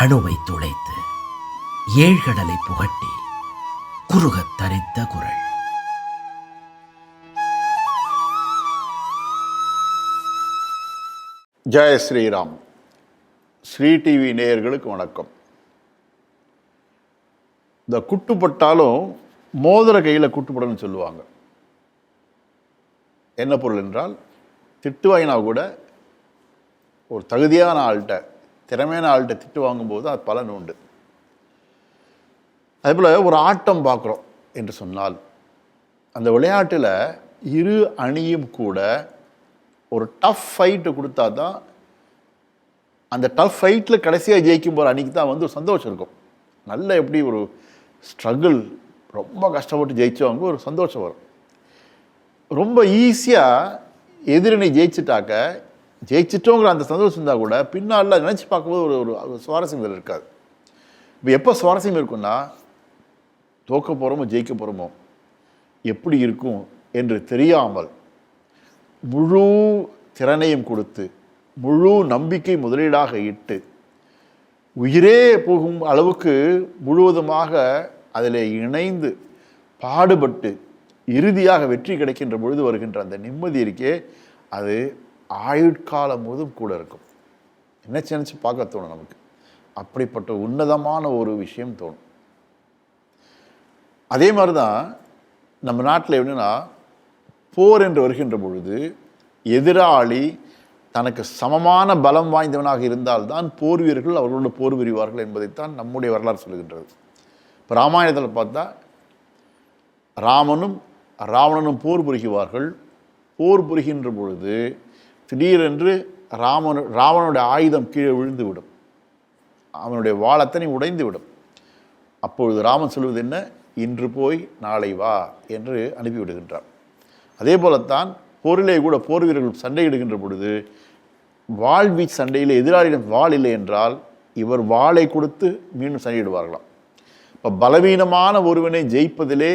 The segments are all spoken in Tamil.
அணுவை துளைத்து ஏழ்கடலை புகட்டி குறுகத் தரித்த குரல். ஜெய ஸ்ரீராம். ஸ்ரீ டிவி நேயர்களுக்கு வணக்கம். இந்த குட்டுப்பட்டாலும் மோதிர கையில் குட்டுப்படணும்னு சொல்லுவாங்க. என்ன பொருள் என்றால் திட்டுவாயினா கூட ஒரு தகுதியான ஆள்கிட்ட திறமையான ஆள்கிட்ட திட்டு வாங்கும்போது அது பலன் உண்டு அதேபோல் ஒரு ஆட்டம் பார்க்குறோம் என்று சொன்னால் அந்த விளையாட்டில் இரு அணியும் கூட ஒரு டஃப் ஃபைட்டு கொடுத்தா தான் அந்த டஃப் ஃபைட்டில் கடைசியாக ஜெயிக்கும் போகிற அன்றைக்கி தான் வந்து ஒரு சந்தோஷம் இருக்கும். நல்ல எப்படி ஒரு ஸ்ட்ரகிள் ரொம்ப கஷ்டப்பட்டு ஜெயிச்சவங்க ஒரு சந்தோஷம் வரும். ரொம்ப ஈஸியாக எதிரணி ஜெயிச்சிட்டாக்க ஜெயிச்சிட்டோங்கிற அந்த சந்தோஷம் இருந்தால் கூட பின்னால் நினச்சி பார்க்கும்போது ஒரு ஒரு சுவாரஸ்யம் இதில் இருக்காது. இப்போ எப்போ சுவாரஸ்யம் இருக்குன்னா தோக்க போகிறோமோ ஜெயிக்க போகிறோமோ எப்படி இருக்கும் என்று தெரியாமல் முழு திறனையும் கொடுத்து முழு நம்பிக்கை முதலீடாக இட்டு உயிரே போகும் அளவுக்கு முழுவதுமாக அதில் இணைந்து பாடுபட்டு இறுதியாக வெற்றி கிடைக்கின்ற பொழுது வருகின்ற அந்த நிம்மதி இருக்கே அது ஆயுட்காலம் முழுதும் கூட இருக்கும். நினச்சி நினச்சி பார்க்க தோணும் நமக்கு? அப்படிப்பட்ட உன்னதமான ஒரு விஷயம் தோணும். அதே மாதிரி தான் நம்ம நாட்டில் எப்படின்னா போர் என்று வருகின்ற பொழுது எதிராளி தனக்கு சமமான பலம் வாய்ந்தவனாக இருந்தால்தான் போர் வீரர்கள் அவர்களோடு போர் புரிவார்கள் என்பதைத்தான் நம்முடைய வரலாறு சொல்கின்றது இப்போ ராமாயணத்தில் பார்த்தா ராமனும் ராவணனும் போர் புரிகுவார்கள் போர் புரிகின்ற பொழுது திடீரென்று ராமனு ராவனுடைய ஆயுதம் கீழே விழுந்து விடும் அவனுடைய வாழத்தனை உடைந்து விடும் அப்பொழுது ராமன் சொல்வது என்ன? இன்று போய் நாளை வா என்று அனுப்பிவிடுகின்றார் அதே போலத்தான் போரிலே கூட போர் வீரர்கள் சண்டையிடுகின்ற பொழுது வாழ்வி சண்டையில் எதிராளியிடம் வாள் இல்லை என்றால் இவர் வாளை கொடுத்து மீண்டும் சண்டையிடுவார்களாம். இப்போ பலவீனமான ஒருவனை ஜெயிப்பதிலே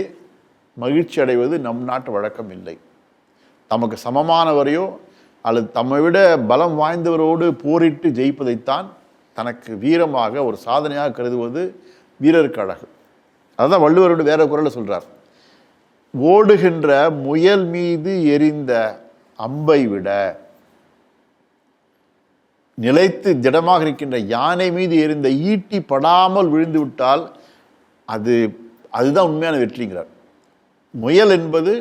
மகிழ்ச்சி அடைவது நம் நாட்டு வழக்கம் இல்லை. தமக்கு சமமானவரையோ அல்லது தம்மை விட பலம் வாய்ந்தவரோடு போரிட்டு ஜெயிப்பதைத்தான் தனக்கு வீரமாக ஒரு சாதனையாக கருதுவது வீரருக்கு அழகு. அதுதான் வள்ளுவரோடு வேற குரலில் சொல்கிறார் ஓடுகின்ற முயல் மீது எரிந்த அம்பை விட நிலைத்து திடமாக இருக்கின்ற யானை மீது எரிந்த ஈட்டி படாமல் விழுந்து விட்டால் அது அதுதான் உண்மையான வெற்றிங்கிறார். முயல் என்பது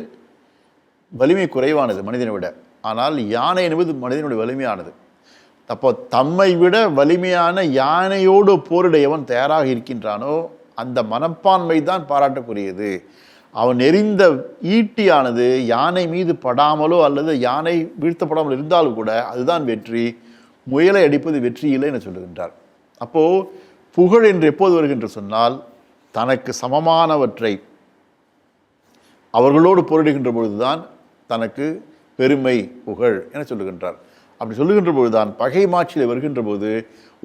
வலிமை குறைவானது மனிதனை விட. ஆனால் யானை என்பது மனிதனுடைய வலிமையானது. அப்போ தம்மை விட வலிமையான யானையோடு போரிடையவன் தயாராக இருக்கின்றானோ அந்த மனப்பான்மை தான் பாராட்டக்கூடியது. அவன் எரிந்த ஈட்டியானது யானை மீது படாமலோ அல்லது யானை வீழ்த்தப்படாமல் இருந்தாலும் கூட அதுதான் வெற்றி. முயலை அடிப்பது வெற்றி இல்லை என சொல்லுகின்றார். அப்போது புகழ் என்று எப்போது வருகின்ற சொன்னால் தனக்கு சமமானவற்றை அவர்களோடு போரிடுகின்ற பொழுதுதான் தனக்கு பெருமை புகழ் என சொல்லுகின்றார். அப்படி சொல்லுகின்ற போதுதான் பகை மாட்சியில் வருகின்ற போது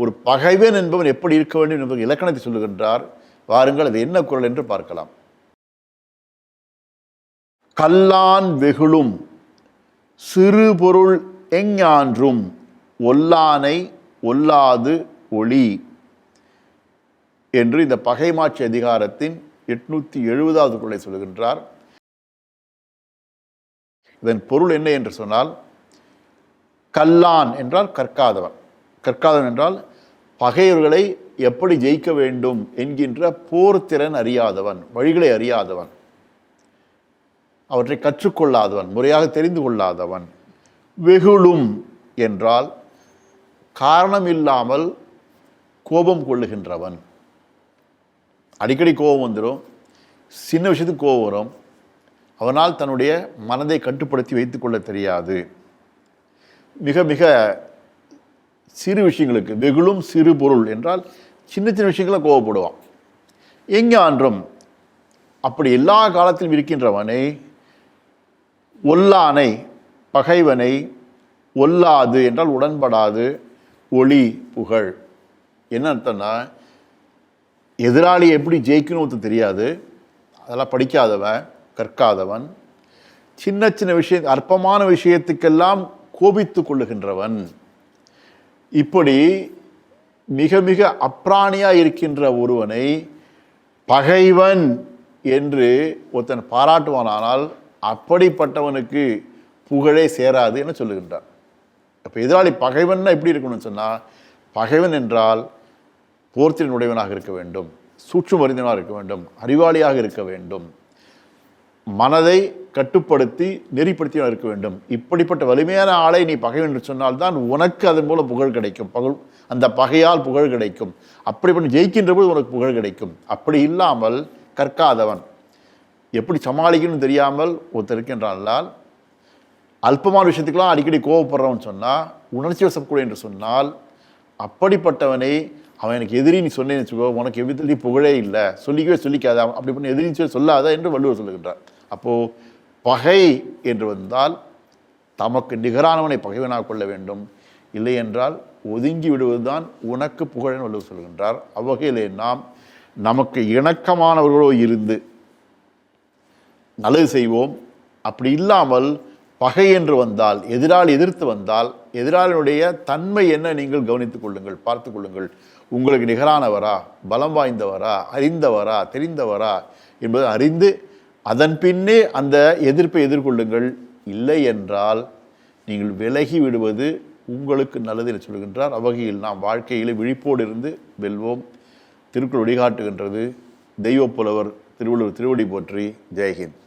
ஒரு பகைவன் என்பவன் எப்படி இருக்க வேண்டும் என்பது இலக்கணத்தை சொல்லுகின்றார். வாருங்கள் அது என்ன குரல் என்று பார்க்கலாம். கல்லான் வெகுளும் சிறு பொருள் எஞ்ஞான்றும் ஒல்லானை ஒல்லாது ஒளி என்று இந்த பகைமாட்சி அதிகாரத்தின் எட்நூத்தி எழுபதாவது குரலை சொல்லுகின்றார். இதன் பொருள் என்ன என்று சொன்னால் கல்லான் என்றால் கற்காதவன். கற்காதவன் என்றால் பகைவர்களை எப்படி ஜெயிக்க வேண்டும் என்கின்ற போர் திறன் அறியாதவன் வழிகளை அறியாதவன். அவற்றை கற்றுக்கொள்ளாதவன் முறையாக தெரிந்து கொள்ளாதவன். வெகுளும் என்றால் காரணம் இல்லாமல் கோபம் கொள்ளுகின்றவன். அடிக்கடி கோபம் வந்துடும் சின்ன விஷயத்துக்கு கோபம் வரும். அவனால் தன்னுடைய மனதை கட்டுப்படுத்தி வைத்துக்கொள்ள தெரியாது. மிக மிக சிறு விஷயங்களுக்கு வெகுளும் சிறு பொருள் என்றால் சின்ன சின்ன விஷயங்களை கோவப்படுவான். எஞ்ஞான்றும் அப்படி எல்லா காலத்திலும் இருக்கின்றவனை ஒல்லானை பகைவனை ஒல்லாது என்றால் உடன்படாது ஒளி புகழ். என்ன அர்த்தம்னா எதிராளி எப்படி ஜெயிக்கணும்னு தெரியாது. அதெல்லாம் படிக்காதவன். கற்காதவன் சின்ன சின்ன விஷயம் அற்பமான விஷயத்துக்கெல்லாம் கோபித்து கொள்ளுகின்றவன். இப்படி மிக மிக அப்ராணியாக இருக்கின்ற ஒருவனை பகைவன் என்று ஒருத்தன் பாராட்டுவானால் அப்படிப்பட்டவனுக்கு புகழே சேராது என சொல்லுகின்றார் அப்போ எதிராளி பகைவன்னா எப்படி இருக்கணும்னு சொன்னால் பகைவன் என்றால் போர்த்தின் உடையவனாக இருக்க வேண்டும் சூட்சும அறிந்தவனாக இருக்க வேண்டும் அறிவாளியாக இருக்க வேண்டும். மனதை கட்டுப்படுத்தி நெறிப்படுத்தி இருக்க வேண்டும். இப்படிப்பட்ட வலிமையான ஆளை நீ பகை என்று சொன்னால்தான் உனக்கு அதன் மூலம் புகழ் கிடைக்கும். பகல் அந்த பகையால் புகழ் கிடைக்கும். அப்படிப்பட்ட ஜெயிக்கின்ற போது உனக்கு புகழ் கிடைக்கும். அப்படி இல்லாமல் கற்காதவன். எப்படி சமாளிக்கணும்னு தெரியாமல் ஒருத்தர் இருக்கின்றால் அல்பமான விஷயத்துக்கெல்லாம் அடிக்கடி கோவப்படுறவன் சொன்னால் உணர்ச்சி வசப்பக்கூடிய என்று சொன்னால் அப்படிப்பட்டவனை அவன் எனக்கு எதிரி நீ சொன்னேன்னு வச்சுக்கோ உனக்கு எவ்விதத்தையும் புகழே இல்லை. சொல்லிக்கவே சொல்லிக்காத. அப்படி பண்ணி எதிரின்னு சொல்லி சொல்லாத என்று வள்ளுவர் சொல்லுகின்றார். அப்போது பகை என்று வந்தால் தமக்கு நிகரானவனை பகைவனாக கொள்ள வேண்டும். இல்லை என்றால் ஒதுங்கி விடுவதுதான் உனக்கு புகழன் வள்ளுவர் சொல்கின்றார். அவ்வகையிலே நாம் நமக்கு இணக்கமானவர்களோ இருந்து நல்லது செய்வோம். அப்படி இல்லாமல் பகை என்று வந்தால் எதிராளி எதிர்த்து வந்தால் எதிராளியுடைய தன்மை என்ன நீங்கள் கவனித்துக் கொள்ளுங்கள் பார்த்து கொள்ளுங்கள். உங்களுக்கு நிகரானவரா பலம் வாய்ந்தவரா அறிந்தவரா தெரிந்தவரா என்பதை அறிந்து அதன் பின்னே அந்த எதிர்ப்பை எதிர்கொள்ளுங்கள். இல்லை என்றால் நீங்கள் விலகி விடுவது உங்களுக்கு நல்லது என சொல்கின்றார். அவ்வகையில் நாம் வாழ்க்கையில் விழிப்போடு இருந்து வெல்வோம். திருக்குள் வழிகாட்டுகின்றது. தெய்வப் புலவர் திருவள்ளுவர் திருவடி போற்றி. ஜெயஹிந்த்.